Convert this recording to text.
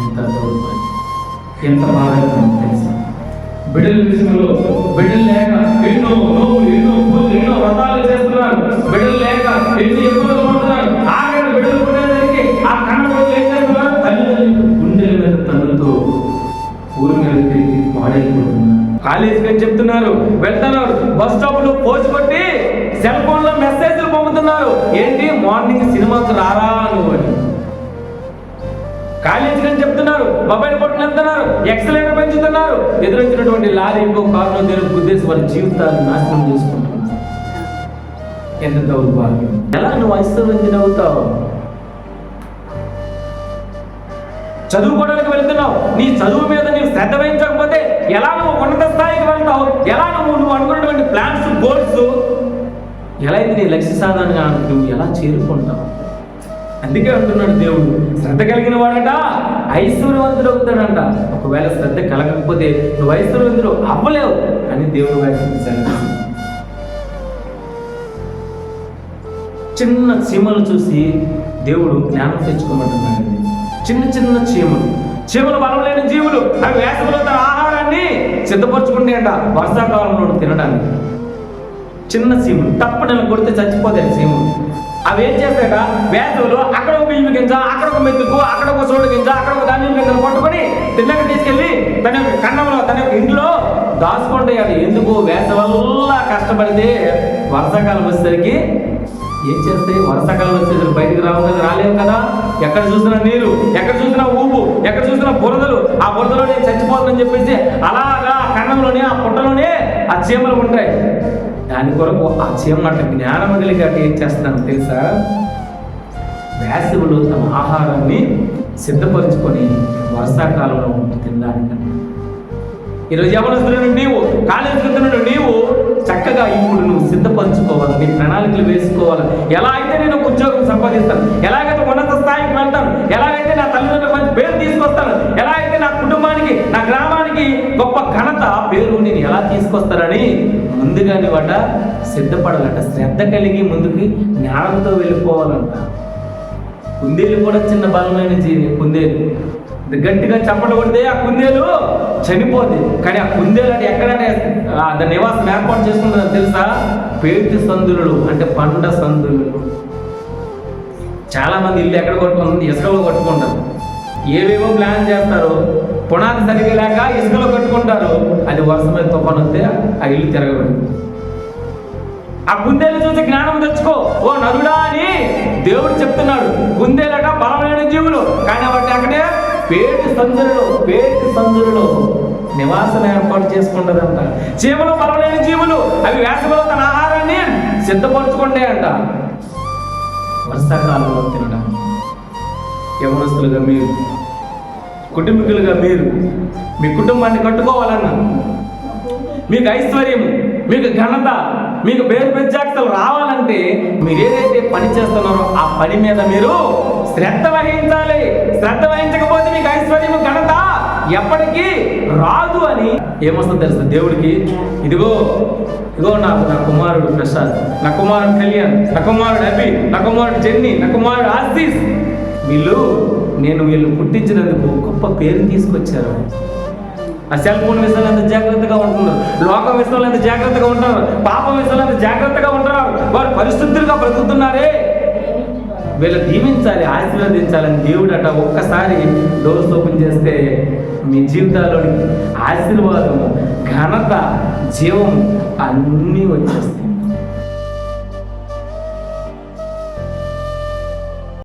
ఎంత దౌర్భాగ్యం ఎంత బాధగా తెలుసా బిడ్డల విషయంలో బిడ్డలు లేక ఎన్నో నోవులు ఎన్నో పూజలు ఎన్నో వ్రతాలు చేస్తున్నారు బిడ్డలు లేక ఎన్ని ఇబ్బందులు పడుతున్నారు ఆఖరి బిడ్డలు పుట్టేసరికి ఆ కన్న కొడుకు ఏం చేస్తున్నారు తల్లిదండ్రులు గుండెల మీద తన్నుతో ఊరి మీద తిరిగి పాడైపోతున్నారు కాలేజీకి అని చెప్తున్నారు. వెళ్తున్నారు. బస్ స్టాప్లో పోసి కొట్టి సెల్ ఫోన్లో మెసేజ్లు పంపుతున్నారు. ఏంటి? మార్నింగ్ సినిమాకు రారా నువ్వు అని. కాలేజీకి అని చెప్తున్నారు మొబైల్ పట్టుకుని వెళ్తున్నారు ఎక్సలేటర్ పెంచుతున్నారు. ఎదురొచ్చినటువంటి లారీ ఇంకో కారులో దేవుడు ఉద్దేశం వారి జీవితాన్ని నాశనం చేసుకుంటున్నారు ఎంత దౌర్భాగ్యం. ఎలా నువ్వు ఐశ్వర్యం అవుతావు చదువుకోవడానికి వెళ్తున్నావు. నీ చదువు మీద నీవు శ్రద్ధ వహించకపోతే ఎలా నువ్వు ఉన్నత స్థాయికి వెళ్తావు? ఎలా నువ్వు నువ్వు అనుకున్నటువంటి ప్లాన్స్ గోల్స్ ఎలా అయితే నీ లక్ష్య సాధనగా నువ్వు ఎలా చేరుకుంటావు? అందుకే అంటున్నాడు దేవుడు శ్రద్ధ కలిగిన వాడట ఐశ్వర్యవంతుడు అవుతాడంట. ఒకవేళ శ్రద్ధ కలగకపోతే నువ్వు ఐశ్వర్యవంతుడు అవ్వలేవు అని దేవుడు వ్యాఖ్యానించాడు చిన్న చీమలు చూసి దేవుడు జ్ఞానం తెచ్చుకోమంటున్నాడు చిన్న చిన్న చీమలు. చీమలు బలం లేని జీవులు అవి వేసవిలో తన ఆహారాన్ని సిద్ధపరచుకుంటే అంట వర్షాకాలంలో తినడానికి. చిన్న సీమ తప్ప నెల కొడితే చచ్చిపోతాయి సీములు అవి ఏం చేస్తాక వేసవిలో అక్కడ ఒక బియ్యం గింజ అక్కడ ఒక మెతుకు అక్కడ ఒక సోడు గింజ అక్కడ ఒక ధాన్యం గింజలు పట్టుకొని తిన్నగా తీసుకెళ్ళి తన యొక్క కన్నంలో తన యొక్క ఇంట్లో దాచుకుంటాయి అది ఎందుకు? వేసవల్లా కష్టపడితే వర్షాకాలం వచ్చేసరికి ఏం చేస్తాయి? వర్షాకాలం వచ్చేసరికి బయటికి రావడానికి రాలేదు రాలేవు కదా? ఎక్కడ చూసినా నీరు ఎక్కడ చూసినా ఊపు ఎక్కడ చూసినా బురదలు ఆ బురదలోనే చచ్చిపోతుందని చెప్పేసి అలాగా కన్నంలోనే ఆ పుట్టలోనే ఆ చీమలు ఉంటాయి. దాని కొరకు ఆ చీమ అట్లా జ్ఞానం ఏం చేస్తాను తెలుసా? వేసవిలో తమ ఆహారాన్ని సిద్ధపరచుకొని వర్షాకాలంలో తినడానికి ఈరోజు యవనస్తులను నీవు. కాలేజీ నీవు. చక్కగా ఇప్పుడు నువ్వు సిద్ధపరచుకోవాలి. నీ ప్రణాళికలు వేసుకోవాలి. ఎలా అయితే నేను ఉద్యోగం సంపాదిస్తాను ఎలాగైతే ఉన్నత స్థాయికి వెళ్తాను ఎలాగైతే నా తల్లిదండ్రులు ఎలా ముందుగాని వాట సిద్ధపడాలంట. శ్రద్ధ కలిగి ముందుకి జ్ఞానంతో వెళ్ళిపోవాలంట. కుందేలు కూడా చిన్న బలమైన జీవి కుందేలు. గట్టిగా చప్పట కొడితే ఆ కుందేలు చనిపోద్ది. కానీ ఆ కుందేలు అంటే ఎక్కడంటే దాని నివాసం ఏర్పాటు చేసుకుంటుందో తెలుసా? పేటి సందులు అంటే పండ సందులు. చాలా మంది ఇల్లు ఎక్కడ కొట్టుకుంటుంది ఇసుకలో కొట్టుకుంటారు. ఏవేవో ప్లాన్ చేస్తారు. పునాది సరిగా లేక ఇసుకలో కట్టుకుంటారు. అది వర్షమైన మీద తుఫాను వస్తే ఆ ఇల్లు తిరగబడి ఆ కుందేలు చూసి జ్ఞానం తెచ్చుకో. ఓ నరుడా అని దేవుడు చెప్తున్నాడు. కుందేలట బలమైన జీవులు. కానీ వాటి అక్కడే పేటి సందులలో పేటి సందులలో నివాసం ఏర్పాటు చేసుకుంటదంట చీమలు బలమైన జీవులు. అవి వేసవిలో తన ఆహారాన్ని సిద్ధపరచుకుంటాయంట. వర్షాకాలంలో తినడం యవనస్తులుగా మీరు కుటుంబీకులుగా మీరు మీ కుటుంబాన్ని కట్టుకోవాలన్నా మీకు ఐశ్వర్యం మీకు ఘనత మీకు పేరు ప్రత్యేకతలు రావాలంటే మీరు ఏదైతే పని చేస్తున్నారో ఆ పని మీద మీరు శ్రద్ధ వహించాలి. శ్రద్ధ వహించకపోతే మీకు ఐశ్వర్యం ఘనత ఎప్పటికీ రాదు అని ఏమొస్తుందో తెలుసు దేవుడికి? ఇదిగో ఇదిగో నాకు నా కుమారుడు ప్రసాద్ నా కుమారుడు కళ్యాణ్ నా కుమారుడు అభి నా కుమారుడు జెన్నీ నా కుమారుడు ఆశీస్. వీళ్ళు నేను వీళ్ళు పుట్టించినందుకు గొప్ప పేరు తీసుకొచ్చారు. ఆ సెల్ ఫోన్ విషయంలో ఎంత జాగ్రత్తగా ఉంటున్నారు. లోకం విషయంలో ఎంత జాగ్రత్తగా ఉంటున్నారు. పాపం విషయంలో ఎంత జాగ్రత్తగా ఉంటున్నారు. వారు పరిశుద్ధులుగా బ్రతుకుతున్నారే. వీళ్ళు దీవించాలి ఆశీర్వదించాలని దేవుడు అట ఒక్కసారి డోర్స్ ఓపెన్ చేస్తే మీ జీవితాల్లోని ఆశీర్వాదము ఘనత జీవం అన్నీ వచ్చేస్తాయి.